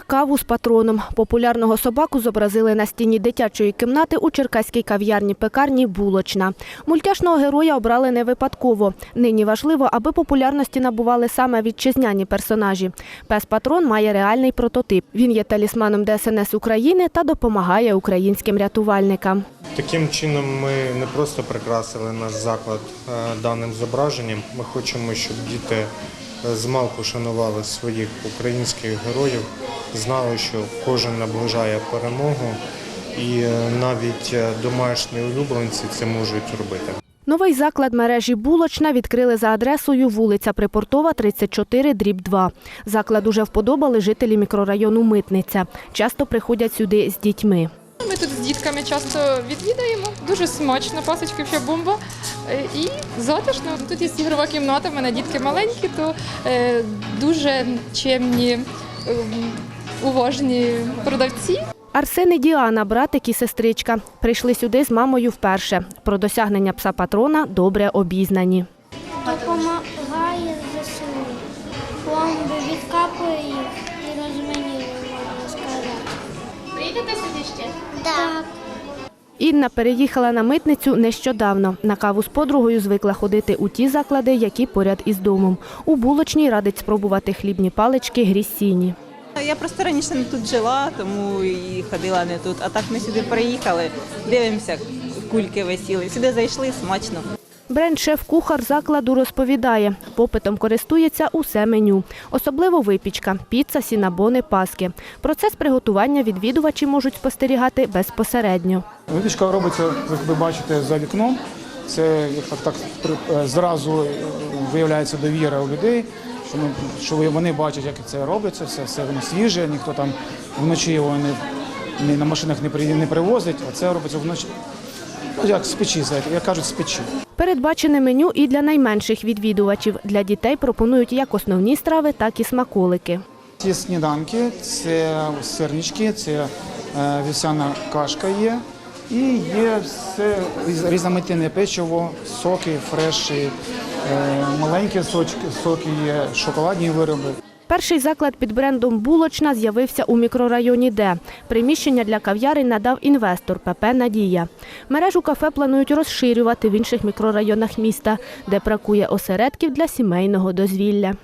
каву з патроном. Популярного собаку зобразили на стіні дитячої кімнати у черкаській кав'ярні пекарні Булочна. Мультяшного героя обрали не випадково. Нині важливо, аби популярності набували саме вітчизняні персонажі. Пес патрон має реальний прототип. Він є талісманом ДСНС України та допомагає українським рятувальникам. Таким чином ми не просто прикрасили наш заклад е, даним зображенням. Ми хочемо, щоб діти змалку шанували своїх українських героїв, знали, що кожен наближає перемогу, і е, навіть е, домашні улюбленці це можуть робити. Новий заклад мережі Булочна відкрили за адресою вулиця Припортова, 34, дріб 2. Заклад уже вподобали жителі мікрорайону Митниця. Часто приходять сюди з дітьми. Ми тут з дітками часто відвідаємо. Дуже смачно, пасочки ще бомба. Е, І затишно. Тут є ігрова кімната, в мене дітки маленькі, то е, дуже чемні, ем, уважні продавці. Арсен і Діана, братик і сестричка, прийшли сюди з мамою вперше. Про досягнення пса патрона добре обізнані. допомагає ЗСУ. Пломби відкапує їх Прийдете сюди ще? Так. Інна переїхала на митницю нещодавно. На каву з подругою звикла ходити у ті заклади, які поряд із домом. У булочній радить спробувати хлібні палички грісіні. Я просто раніше не тут жила, тому і ходила не тут. А так ми сюди приїхали, дивимося, кульки висіли. Сюди зайшли смачно. Бренд-шеф-кухар закладу розповідає, попитом користується усе меню, особливо випічка, піца, сінабони, паски. Процес приготування відвідувачі можуть спостерігати безпосередньо. Випічка робиться, як ви бачите, за вікном. Це так, так е, зразу е, виявляється довіра у людей, що, ми, що вони бачать, як це робиться, все, все воно свіже, ніхто там вночі його не, не на машинах не, не привозить, а це робиться вночі. Ну, як з печі, знаєте, як кажуть, з печі. Передбачене меню і для найменших відвідувачів. Для дітей пропонують як основні страви, так і смаколики. Ці сніданки, це сирнички, це е, вівсяна кашка є. І є все різ- різноманітне печиво, соки, фреші, маленькі сочки, соки є, шоколадні вироби. Перший заклад під брендом Булочна з'явився у мікрорайоні Д. Приміщення для кав'ярень надав інвестор ПП Надія. Мережу кафе планують розширювати в інших мікрорайонах міста, де бракує осередків для сімейного дозвілля.